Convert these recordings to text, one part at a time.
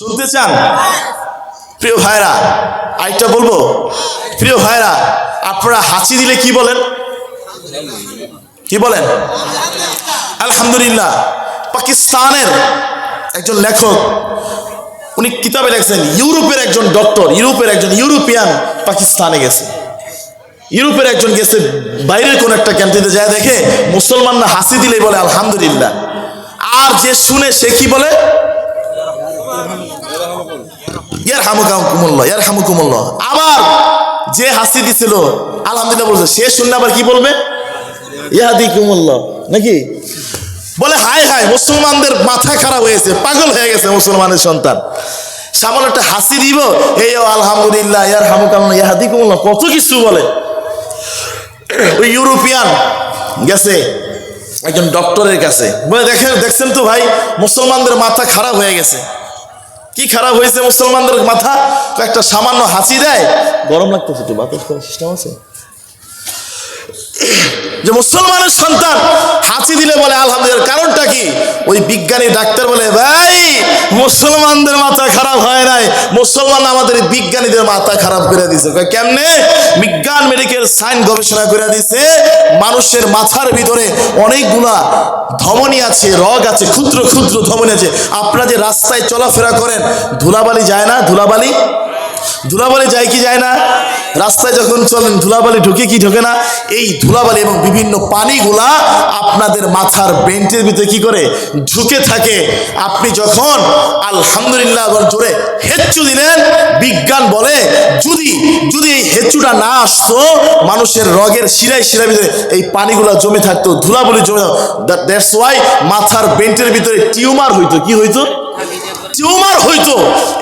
শুনতে চান? প্রিয় ভাইরা, আরেকটা বলব? প্রিয় ভাইরা, আপনারা হাসি দিলে কি বলেন? কি বলেন? আলহামদুলিল্লাহ। পাকিস্তানের একজন লেখক, উনি কিতাবে লেখছেন, ইউরোপের একজন ডক্টর, ইউরোপের একজন ইউরোপিয়ান পাকিস্তানে গেছে। ইউরোপের একজন গেছে, বাইরের কোন একটা ক্যান্ট্রিতে যায় দেখে মুসলমানরা হাসি দিলেই বলে, আলহামদুলিল্লাহ। আর যে শুনে সে কি বলে? ইয়ার হামুকামুল্লাহ ইয়ার হামুকুমুল্লাহ আবার যে হাসি দিছিল, আলহামদুলিল্লাহ বলছে, সে শুনলে আবার কি বলবে? ইয়াদি কুমুল্লাহ নাকি? বলে মুসলমানদের মাথা খারাপ হয়েছে, পাগল হয়ে গেছে মুসলমানের সন্তান। সামান্য একটা হাসি দিব, এই আলহামদুলিল্লাহ ইয়ার হামুকামুল্লাহ ইয়াদি কুমুল্লাহ কত কিছু বলে। ওই ইউরোপিয়ান গেছে, একজন ডক্টরের কাছে। বলে, দেখেন, দেখছেন তো ভাই, মুসলমানদের মাথা খারাপ হয়ে গেছে। কি খারাপ হয়েছে মুসলমানদের মাথা? একটা সামান্য হাসি দেয়? গরম লাগতেছে একটু, বাতাস করার সিস্টেম আছে? যে মুসলমানের সন্তান হাসি দিলে বলে, আলহামদুলিল্লাহ। কারণটা কি? ওই বিজ্ঞানী, ডাক্তার বলে, ভাই, মুসলমানদের মাথা খারাপ হয় নাই। মুসলমান আমাদের বিজ্ঞানীদের মাথা খারাপ করে দিছে কেমনে? বিজ্ঞান, মেডিকেল সায়েন্স গবেষণা করে দিছে মানুষের মাথার ভিতরে অনেকগুলা ধমনী আছে, রগ আছে, ক্ষুদ্র ক্ষুদ্র ধমনী আছে। আপনারা যে রাস্তায় চলাফেরা করেন, ধুলাবালি যায় না? ধুলাবালি? ধুলাবালি যায় কি যায় না? রাস্তায় যখন চলেন, ধুলাবালি ঢুকে কি ঢোকে না? এই ধুলাবালি এবং বিভিন্ন পানিগুলা আপনাদের মাথার বেঞ্চের ভিতরে কি করে? ঢুকে থাকে। আপনি যখন আলহামদুলিল্লাহ আবার জোরে হেচ্চু দিলেন, বিজ্ঞান বলে যদি যদি এই হেচ্চুটা না আসতো, মানুষের রগের শিরায় শিরার ভিতরে এই পানিগুলা জমে থাকতো, ধুলাবালি জমে দ্যাটস ওয়াই মাথার বেঞ্চের ভিতরে টিউমার হইতো। কি হইতো? টিউমার হইতো।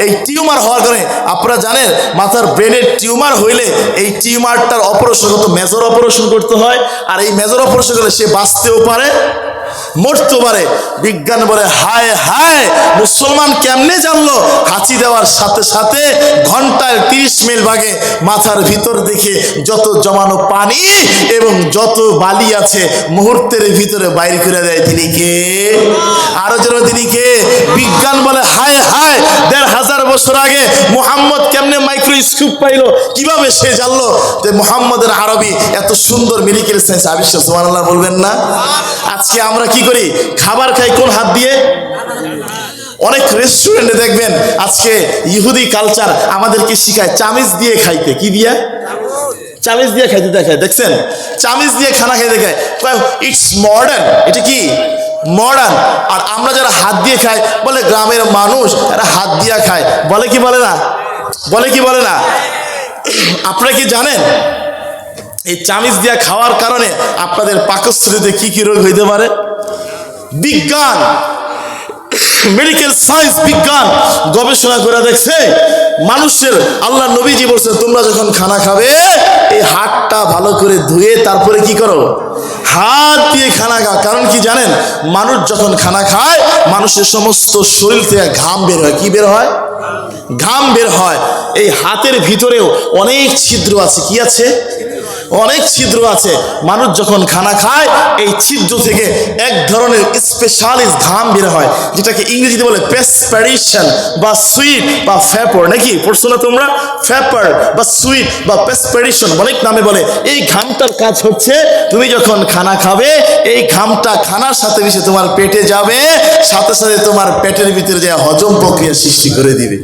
এই টিউমার হওয়ার কারণে আপনারা জানেন, মাথার ব্রেনের টিউমার হইলে এই টিউমারটার অপারেশন হতো, মেজর অপারেশন করতে হয়। আর এই মেজর অপারেশন করলে সে বাঁচতেও পারে। মরতে পারে। বিজ্ঞান বলে, হায় হায়, মুসলমান কেমনে জানলো? হাঁচি দেওয়ার সাথে সাথে ঘন্টায় তিরিশ মিল ভাগে মাথার ভিতর দেখে যত জমানো পানি এবং যত বালি আছে মুহূর্তের ভিতরে বাইর করে দেয় তিনি কে? আরও যেন তিনি কে? বিজ্ঞান বলে, হায় হায়, দেড় হাজার বছর আগে মোহাম্মদ কেমনে মাইক্রোস্কোপ পাইলো? কীভাবে সে জানলো যে মোহাম্মদের আরবি এত সুন্দর মেডিকেল সায়েন্স আবিষ্কার সুবহানাল্লাহ বলবেন না? আজকে আমরা কি করি? খাবার খাই কোন হাত দিয়ে? অনেক রেস্টুরেন্টে দেখবেন আজকে ইহুদি কালচার আমাদেরকে শিখায়, চামিচ দিয়ে খাইতে। কি দিয়া? চামিচ দিয়ে খাইতে দেখায়। দেখছেন? চামিচ দিয়ে খানা খাইতে দেখায়। ইটস মডার্ন এটা কি? মডার্ন আর আমরা যারা হাত দিয়ে খাই, বলে গ্রামের মানুষ, এরা হাত দিয়ে খায়। বলে কি বলে না? বলে কি বলে না? আপনারা কি জানেন? এই চামিচ দিয়ে খাওয়ার কারণে আপনাদের পাকস্থলীতে কি কি রোগ হইতে পারে? বিজ্ঞান মেডিকেল সায়েন্স বিজ্ঞান গবেষণা করে দেখছে, মানুষের আল্লাহ নবীজি বলছে তোমরা যখন খানা খাবে, এই হাতটা ভালো করে ধুয়ে তারপরে কি করো? হাত দিয়ে খানা খা। কারণ কি জানেন, মানুষ যখন খানা খায়, মানুষের সমস্ত শরীর থেকে ঘাম বের হয়। কি বের হয়? ঘাম বের হয়। এই হাতের ভিতরেও অনেক ছিদ্র আছে। কি আছে? অনেক ছিদ্র আছে। মানুষ যখন খানা খায়, এই ছিদ্র থেকে এক ধরনের স্পেশালিস্ট ঘাম বের হয়, যেটাকে ইংরেজিতে বলে পেসপ্যারিশন বা সুইট বা ফ্যাপর নাকি? পড়ছো না তোমরা? ফ্যাপার বা সুইট বা পেসপ্যারিশন অনেক নামে বলে। এই ঘামটার কাজ হচ্ছে, তুমি যখন খানা খাবে, এই ঘামটা খানার সাথে মিশে তোমার পেটে যাবে, সাথে সাথে তোমার পেটের ভিতরে যে হজম প্রক্রিয়া সৃষ্টি করে দিবে।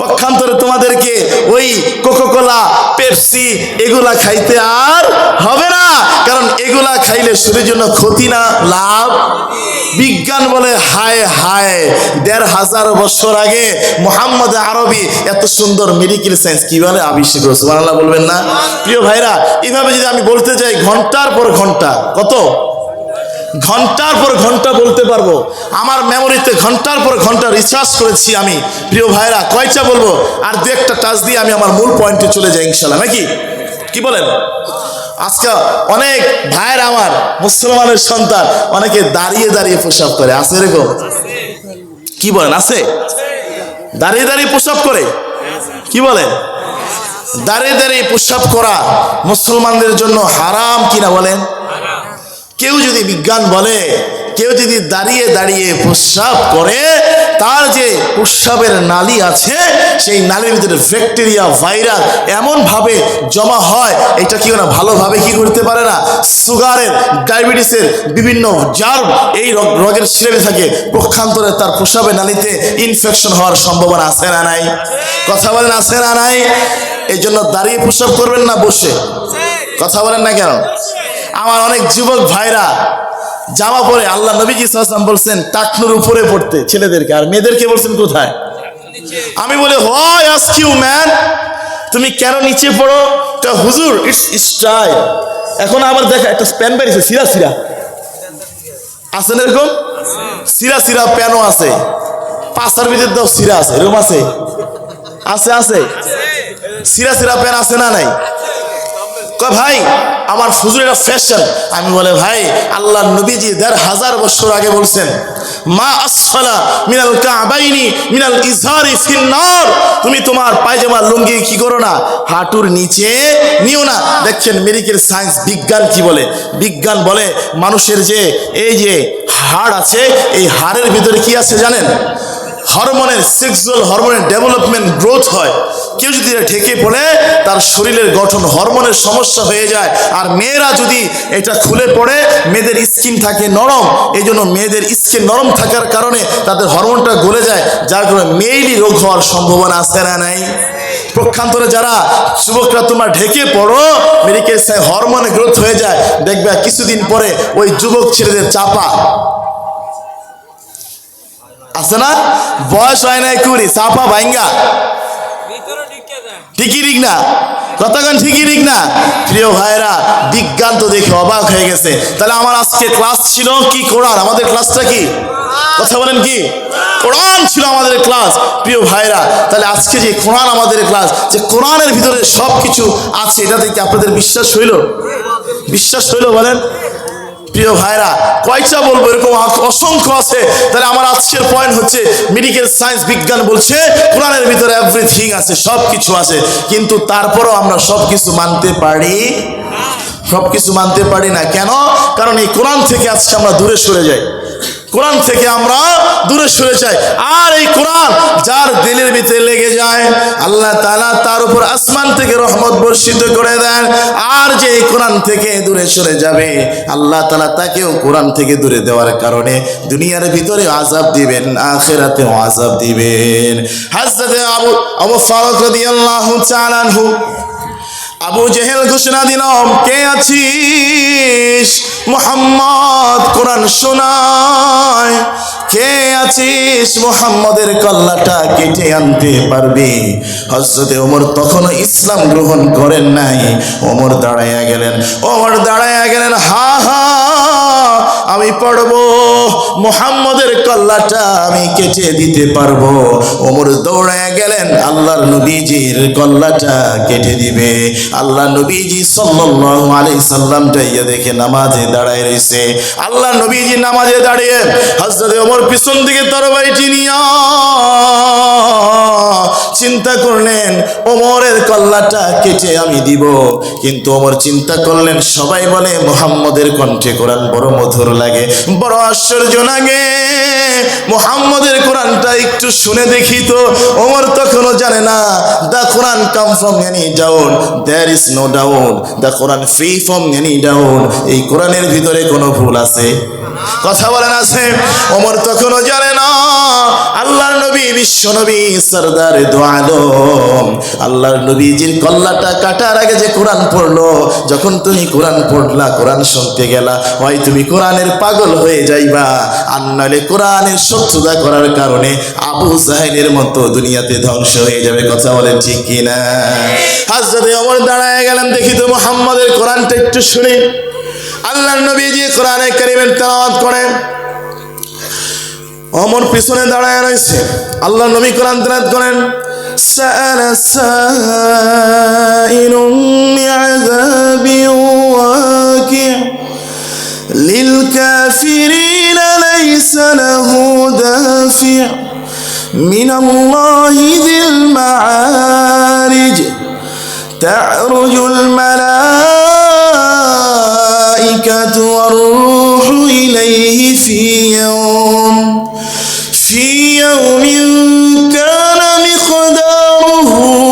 পক্ষান্তরে তোমাদেরকে ওই কোকোকোলা পেপসি এগুলা খাইতে আর হবে না। কারণ এগুলা খাইলে শরীরের জন্য ক্ষতি না, লাভ। বিজ্ঞান বলে, হায় হায়, দেড় হাজার বছর আগে মোহাম্মদ আরবি এত সুন্দর মেডিকেল সায়েন্স কীভাবে আবিষ্কার করেছে সুবহানাল্লাহ বলবেন না? প্রিয় ভাইরা এইভাবে যদি আমি বলতে যাই, ঘণ্টার পর ঘণ্টা, কত? ঘণ্টার পর ঘণ্টা বলতে পারব। আমার মেমোরিতে ঘণ্টার পর ঘণ্টা রিসার্চ করেছি আমি। প্রিয় ভাইরা কয়টা বলব? আর দু একটা টাচ দিয়ে আমি আমার মূল পয়েন্টে চলে যাই ইনশাল্লাহ নাকি? কি বলেন? আজকে অনেক ভাইয়ের আমার, মুসলমানের সন্তান, অনেকে দাঁড়িয়ে দাঁড়িয়ে প্রসাব করে। আছে এরকম? কি বলেন, আছে? দাঁড়িয়ে দাঁড়িয়ে প্রসাব করে? কি বলেন? দাঁড়িয়ে দাঁড়িয়ে প্রসাব করা মুসলমানদের জন্য হারাম কিনা বলেন? কেউ যদি বিজ্ঞান বলে, কেউ যদি দাঁড়িয়ে দাঁড়িয়ে প্রস্রাব করে, তার যে প্রস্রাবের নালী আছে, সেই নালীর ভিতরে ব্যাকটেরিয়া, ভাইরাস এমনভাবে জমা হয়, এটা কি না ভালোভাবে কি করতে পারে না? সুগারের, ডায়াবেটিসের বিভিন্ন জার্ম এই রোগের শ্রেণি থাকে পক্ষান্তরে তার প্রস্রাবের নালীতে ইনফেকশন হওয়ার সম্ভাবনা আছে না নাই? কথা বলেন আছে না নাই? এই জন্য দাঁড়িয়ে প্রস্রাব করবেন না, বসে। কথা বলেন না কেন? আমার অনেক যুবক ভাইরা জামা পরে আল্লাহ নবীজি সাল্লাম বলছেন, টাকনুর উপরে পড়তে ছেলেদেরকে। আর মেয়েদেরকে বলছেন কোথায়? আমি বলি হয় ম্যান তুমি কেন নিচে পড়ো? তা হুজুর ইটস স্টাইল এখন আবার দেখা, একটা প্যান বেরিয়েছে সিরা সিরা। আছে না এরকম? সিরা সিরা প্যানও আছে। পাঁচার ভিতরে দাও সিরা আছে এরকম আছে। আছে আছে। সিরা সিরা প্যান আছে না নাই? কয় ভাই আমার ফুজুর এটা ফ্যাশন আমি বলে, ভাই আল্লাহ নবীজি দেড় হাজার বছর আগে বলছেন, মা আসফালা মিনাল কাবাইনি মিনাল ইজহারি ফিন্নার। তুমি তোমার পায়জামা, লুঙ্গি কি করো না, হাঁটুর নিচে নিও না। দেখছেন মেডিকেল সায়েন্স বিজ্ঞান কি বলে? বিজ্ঞান বলে মানুষের যে, এই যে হাড় আছে, এই হাড়ের ভিতরে কি আছে জানেন? হরমোনের সেক্সুয়াল হরমোনের ডেভেলপমেন্ট গ্রোথ হয়। কেউ যদি এটা ঢেকে পড়ে তার শরীরের গঠন, হরমোনের সমস্যা হয়ে যায়। আর মেয়েরা যদি এটা খুলে পড়ে, মেয়েদের স্কিন থাকে নরম। এই জন্য মেয়েদের স্কিন নরম থাকার কারণে তাদের হরমোনটা গলে যায়। যার কারণে মেয়েরই রোগ হওয়ার সম্ভাবনা আছে না নাই? প্রক্ষান্তরে যারা যুবকরা তোমরা ঢেকে পড়ো মেডিকেল হরমোনে গ্রোথ হয়ে যায়। দেখবে কিছুদিন পরে ওই যুবক ছেলেদের চাপা। আছে না? বয়স হয় নাই কুড়ি চাপা ভাঙ্গা ঠিকই ঠিক না? কতক্ষণ ঠিকই ঠিক না? প্রিয় ভাইরা বিজ্ঞান তো দেখে অবাক হয়ে গেছে। তাহলে আমার আজকে ক্লাস ছিল কি কোরআন? আমাদের ক্লাসটা কি? কথা বলেন কি? কোরআন ছিল আমাদের ক্লাস প্রিয় ভাইরা তাহলে আজকে যে কোরআন আমাদের ক্লাস যে কোরআনের ভিতরে সব কিছু আছে এটা দেখে আপনাদের বিশ্বাস হইল? বিশ্বাস হইল বলেন? প্রিয় ভাইরা, কয়টা বলব? এরকম অসংখ্য আছে। তাহলে আমার আজকের পয়েন্ট হচ্ছে মেডিকেল সায়েন্স বিজ্ঞান বলছে, কোরআনের ভিতরে এভরিথিং আছে সব কিছু আছে। কিন্তু তারপরও আমরা সব কিছু মানতে পারি? সব কিছু মানতে পারি না। কেন? কারণ এই কোরআন থেকে আজকে আমরা দূরে সরে যাই। কোরআন থেকে আমরা দূরে সরে যাই। আর এই কোরআন যার দিলের ভিতরে লেগে যায়, আল্লাহ তালা তার উপর আসমান থেকে রহমত বর্ষিত করে দেন। আর যে এই কোরআন থেকে দূরে সরে যাবে, আল্লাহ তালা তাকেও কোরআন থেকে দূরে দেওয়ার কারণে দুনিয়ার ভিতরে আজাব দিবেন, আখেরাতেও আজাব দিবেন। হাজরতে আবু আবু ফারুক রাদিয়াল্লাহু আনহু, আবু জেহেল ঘোষণা দিলাম কে আছিস? মোহাম্মদ কোরআন শোনায়। কে আছিস মোহাম্মদের কল্লাটা কেটে আনতে পারবি? হজরতে ওমর তখনও ইসলাম গ্রহণ করেন নাই। ওমর দাঁড়াইয়া গেলেন। ওমর দাঁড়াইয়া গেলেন, হা হা আমি পড়ব, মোহাম্মদের কল্লাটা আমি কেটে দিতে পারব। ওমর দৌড়ে গেলেন, আল্লাহর নবীজির কল্লাটা কেটে দিবে। আল্লাহ নবীজি সাল্লাল্লাহু আলাইহি সাল্লামটা ইয়ে দেখে নামাজে দাঁড়ায় রয়েছে। আল্লাহ নবীজি নামাজে দাঁড়িয়ে হযরত ওমর পিছন দিকে তরবারিটি নিয়া চিন্তা করলেন, ওমরের কল্লাটা কেটে আমি দিব। কিন্তু ওমর চিন্তা করলেন, সবাই বলে, মোহাম্মদের কণ্ঠে কোরআন বড় মধুর লাগে, বড় আশ্চর্য লাগে। মোহাম্মদের কোরআনটা একটু শুনে দেখি তো। ওমর তখনও জানে না the Quran come from any down, there is no down the Quran free from any down. এই কোরআনের ভিতরে কোনো ভুল আছে? কথা বলেন আছে? ওমর তখনও জানে বিশ্ব নবী সরদার দো আলম। আল্লাহর নবীজির কল্লাটা কাটার আগে যে কোরআন পড়ল, যখন তুমি কোরআন পড়লা, কোরআন শুনতে গেলা, হয় তুমি কোরআনের পাগল হয়ে যাইবা। আর নাহলে কোরআনের শত্রুতা করার কারণে আবু জাহেলের মতো দুনিয়াতে ধ্বংস হয়ে যাবে, কথা বলেন ঠিক কিনা? হাজরতে অমর দাঁড়ায় গেলেন, দেখি তো মোহাম্মদের কোরআনটা একটু শুনি। আল্লাহর নবীজি কোরআনে কারিমের তেলাওয়াত করেন। অমর পিছনে দাঁড়ায় রয়েছে আল্লাহ নবী কোরআন তেলাওয়াত করেন سأل سائل بعذاب واقع للكافرين ليس له دافع من الله ذي المعارج تعرج الملائكة والروح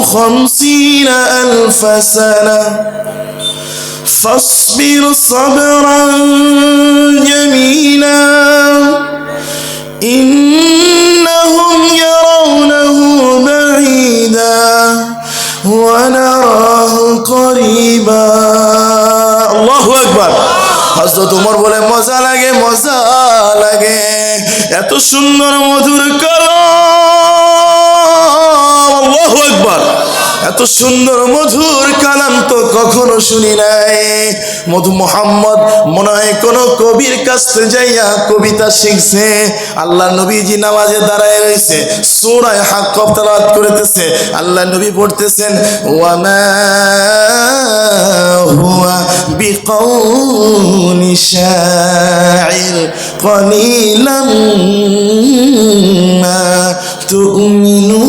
خمسين ألف سنة فاصبر صبرا جميلا إنهم يرونه بعيدا ونراه قريبا الله أكبر হজরত উমর বলে মজা লাগে মজা লাগে এত সুন্দর মধুর কালাম আকবার। এত সুন্দর মধুর কালাম তো কখনো শুনি নাই। মধু মোহাম্মদ, মনে হয় কোন কবির কাছ যাইয়া কবিতা শিখছে। আল্লাহ নবীজি নামাজে দাঁড়ায় রয়েছে, সুরায় হাক তালাত করতেছে। আল্লাহ নবী পড়তেছেন ওয়ামা হুয়া বিকৌলি শাইর কলিলাম মা তুমিনুন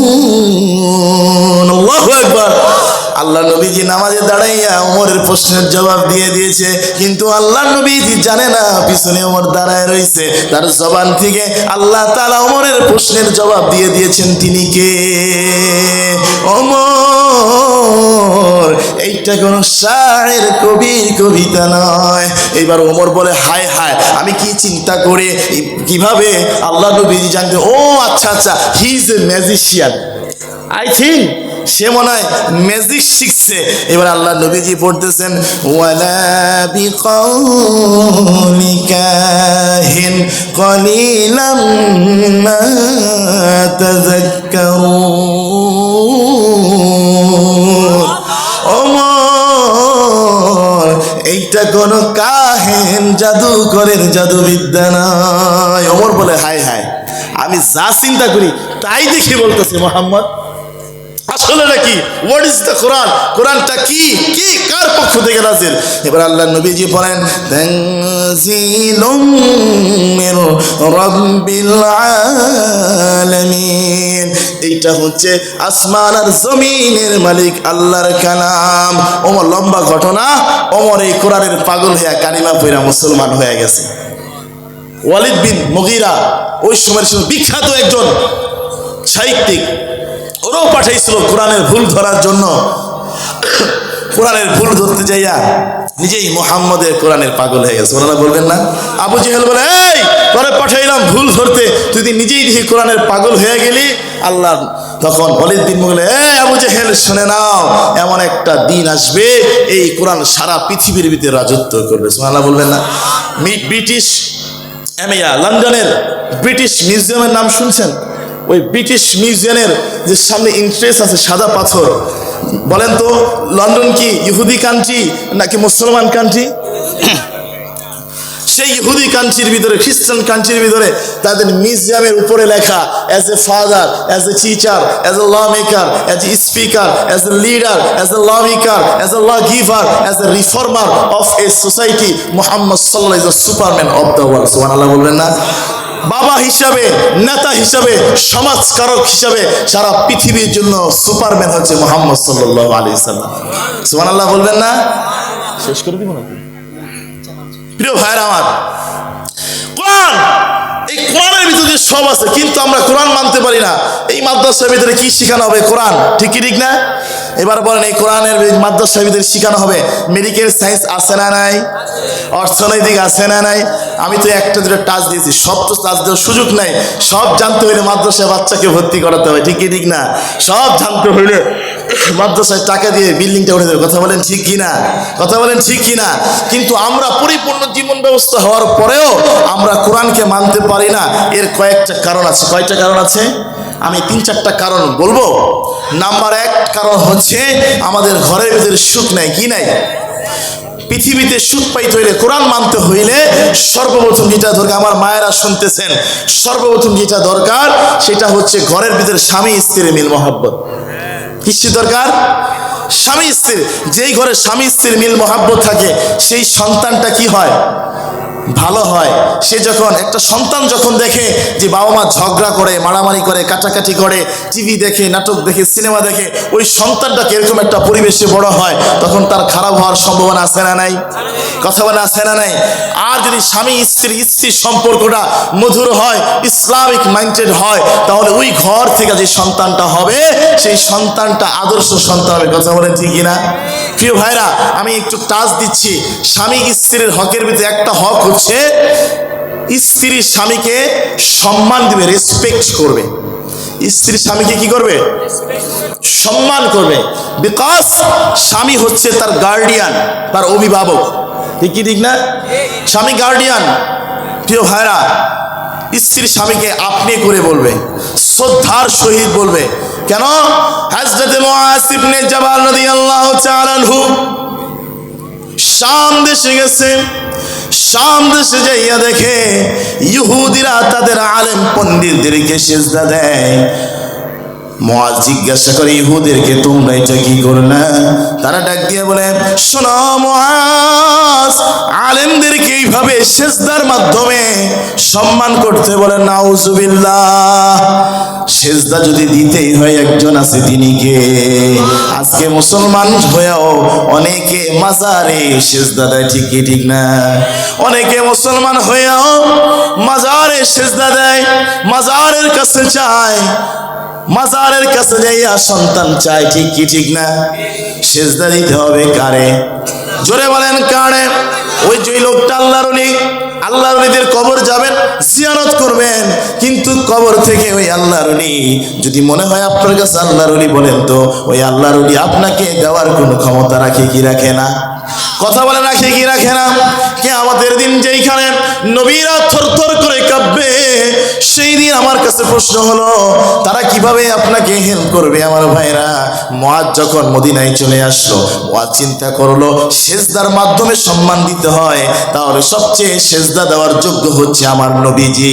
আল্লাহু আকবার। আল্লাহ নবীজি নামাজে দাঁড়াইয়া ওমরের প্রশ্নের জবাব দিয়ে দিয়েছে, কিন্তু আল্লাহ নবীজি জানে না পিছনে ওমর দাঁড়ায় রয়েছে, তার জবান থেকে আল্লাহ তাআলা ওমরের প্রশ্নের জবাব দিয়ে দিয়েছেন, তিনি কে? ওমর এইটা কোন শায়ের কবির কবিতা নয়। এবার ওমর বলে, হায় হায়, আমি কি চিন্তা করে, কীভাবে আল্লাহ নবীজি জানতে ও আচ্ছা আচ্ছা he is a magician I think সে মনে হয় ম্যাজিক শিখছে। এবার আল্লাহ নবীজি পড়তেছেন ওয়ালা বিকৌলি কাহিন কলিলাম মা এইটা কোন কাহেন, জাদুকরের জাদুবিদ্যা নয়। ওমর বলে, হায় হায়, আমি যা চিন্তা করি তাই দেখে বলতেছি মোহাম্মদ। আসলে নাকি হোয়াট ইজ দ্য কোরআন কোরআনটা কি? কি কার পক্ষ থেকে নাজিল? এবার আল্লাহ নবীজি বলেন, তানজিলুম মির রাব্বিল আলামিন। এইটা হচ্ছে আসমান আর জমিনের মালিক আল্লাহর কালাম। ওমর, লম্বা ঘটনা। ওমর এই কোরআনের পাগল হইয়া কালিমা পইরা মুসলমান হয়ে গেছে। ওয়ালিদ বিন মগিরা, ওই সময়ের বিখ্যাত একজন সাহিত্যিক ওরাও পাঠাইছিল কোরআনের ভুল ধরার জন্য। কোরআনের ভুল ধরতে যাইয়া নিজেই মোহাম্মদের কোরআনের পাগল হয়ে গেছে। ওনারা বলবেন না? আবু জেহেল বলে, এই পরে পাঠাইলাম ভুল ধরতে। তুই নিজেই দেখি কোরআনের পাগল হয়ে গেলি, আল্লাহ তখন অলিদ দিন বলে এই, আবু জেহেল, শুনে নাও, এমন একটা দিন আসবে, এই কোরআন সারা পৃথিবীর ভিতরে রাজত্ব করবে। আল্লাহ বলবেন না। ব্রিটিশ এমিয়া লন্ডনের ব্রিটিশ মিউজিয়ামের নাম শুনছেন? ওই ব্রিটিশ মিউজিয়ামের যে সামনে ইন্টারেস্ট আছে, সাদা পাথর। বলেন তো লন্ডন কি ইহুদি কান্ট্রি নাকি মুসলমান কান্ট্রি সেই ইহুদি কান্ট্রির ভিতরে খ্রিস্টান কান্ট্রির ভিতরে তাদের মিউজিয়ামের উপরে লেখা as a father as a teacher as a lawmaker as a speaker as a leader as a lawmaker as a lawgiver as a reformer of a society Mohammad সাল্লাহ সুপারম্যান অফ দ্য ওয়ার্ল্ড সোহান আল্লাহ বলবেন না? বাবা হিসাবে নেতা হিসাবে সমাজকারক হিসাবে সারা পৃথিবীর জন্য সুপারম্যান হচ্ছে মোহাম্মদ সাল্লাহ আলি সাল্লাম। সোহান আল্লাহ বলবেন না? শেষ করে দিব নাকি? প্রিয় ভাইয়ের আমার কোরআন এই কোরআনের ভিতরে সব আছে কিন্তু আমরা কোরআন মানতে পারি না। এই মাদ্রাসার ভিতরে কি শেখানো হবে? কোরআন ঠিক কি ঠিক না? এবার বলেন, এই কোরআনের মাদ্রাসার ভিতরে শেখানো হবে। মেডিকেল সায়েন্স আছে না নাই? অর্থনৈতিক আছে না নাই? আমি তো একটা দুটো টাচ দিয়েছি। সব তো টাচ দেওয়ার সুযোগ নাই। সব জানতে হইলে মাদ্রাসায় বাচ্চাকে ভর্তি করাতে হবে। ঠিক কি ঠিক না? সব জানতে হইলে মাদ্রাসায় টাকা দিয়ে বিল্ডিংটা উঠে দেবে কথা বলেন ঠিক কি না? কথা বলেন ঠিক কি না? কিন্তু আমরা পরিপূর্ণ জীবন ব্যবস্থা হওয়ার পরেও আমরা কোরআনকে মানতে পারি না। এর কয়েকটা কারণ আছে। কয়েকটা কারণ আছে? আমি তিন চারটা কারণ বলব। নাম্বার এক কারণ হচ্ছে আমাদের ঘরের ভিতরে সুখ নাই, কি নাই? পৃথিবীতে সুখ পাইতে হইলে কোরআন মানতে হইলে সর্বপ্রথম যেটা দরকার, আমার মায়েরা শুনতেছেন, সর্বপ্রথম যেটা দরকার সেটা হচ্ছে ঘরের ভিতরে স্বামী স্ত্রীর মিল, মহাব্বত। কিসের দরকার? স্বামী স্ত্রী যেই ঘরে স্বামী স্ত্রীর মিল, মহাব্বত থাকে, সেই সন্তানটা কি হয়? ভালো হয়। সে যখন, একটা সন্তান যখন দেখে যে বাবা মা ঝগড়া করে, মারামারি করে, কাটাকাটি করে, টিভি দেখে, নাটক দেখে, সিনেমা দেখে, ওই সন্তানটাকে এরকম একটা পরিবেশে বড় হয়, তখন তার খারাপ হওয়ার সম্ভাবনা আছে না নাই? কথা বলে আছে না নাই? আর যদি স্বামী, স্ত্রী স্ত্রীর সম্পর্কটা মধুর হয়, ইসলামিক মাইন্ডেড হয়, তাহলে ওই ঘর থেকে যে সন্তানটা হবে, সেই সন্তানটা আদর্শ সন্তান হবে। কথা বলেন ঠিক না প্রিয় ভাইরা, আমি একটু টাচ দিচ্ছি। স্বামী স্ত্রীর হকের ভিতরে একটা হক হচ্ছে, স্ত্রী স্বামীকে সম্মান দিবে রেসপেক্ট করবে। স্ত্রী স্বামীকে কি করবে? সম্মান করবে। বিকজ স্বামী হচ্ছে তার গার্ডিয়ান তার অভিভাবক। ঠিক কি ঠিক না? স্বামী গার্ডিয়ান প্রিয় ভাইরা, স্ত্রী স্বামীকে আপনি করে বলবে, শ্রদ্ধার সহিত বলবে কেন? হাজরতে মুআসিবনে জাবাল রাদিয়াল্লাহু তাআলা শাম দেশে গেছে। শাম দেশে যাইয়া দেখে ইহুদিরা তাদের আলেম পণ্ডিতদেরকে সেজদা দেয়। মহাজ জিজ্ঞাসা করে ইহুদেরকে তোমরা এটা কি করলে তারা ডাক দিয়ে বলে, শোনো মহাজ, আলেমদেরকে এইভাবে সেজদার মাধ্যমে সম্মান করতে বলে, নাউজুবিল্লাহ। সেজদা যদি দিতেই হয় একজন আছে তিনি কে? আজকে মুসলমান হয়েও অনেকে মাজারে সেজদা দেয়, ঠিক কি, ঠিক না? অনেকে মুসলমান হয়েও মাজারে সেজদা দেয়, মাজারের কাছে চায় মাজারের কাছে যাইয়া সন্তান চায় ঠিক কি ঠিক না? সেজদা দিতে হবে কারে? জোরে বলেন কারে? ওই যে লোকটা আল্লাহর অলি আল্লাহর অলিদের কবর যাবেন, জিয়ারত করবেন। কিন্তু কবর থেকে ওই আল্লাহর অলি যদি মনে হয় আপনার কাছে আল্লাহর বলেন তো, ওই আল্লাহর অলি আপনাকে দেওয়ার কোনো ক্ষমতা রাখে কি রাখে না? কথা বলে রাখে কি রাখে না। কে আমাদের দিন যেইখানে নবীরা থরথর করে কাঁপবে সেই দিন আমার কাছে প্রশ্ন হলো, তারা কীভাবে আপনাকে হেল্প করবে আমার ভাইরা? মহাজ যখন মদিনায় চলে আসলো মহাজ চিন্তা করল, সেজদার মাধ্যমে সম্মান দিতে হয়, তাহলে সবচেয়ে সেজদা দেওয়ার যোগ্য হচ্ছে আমার নবীজি।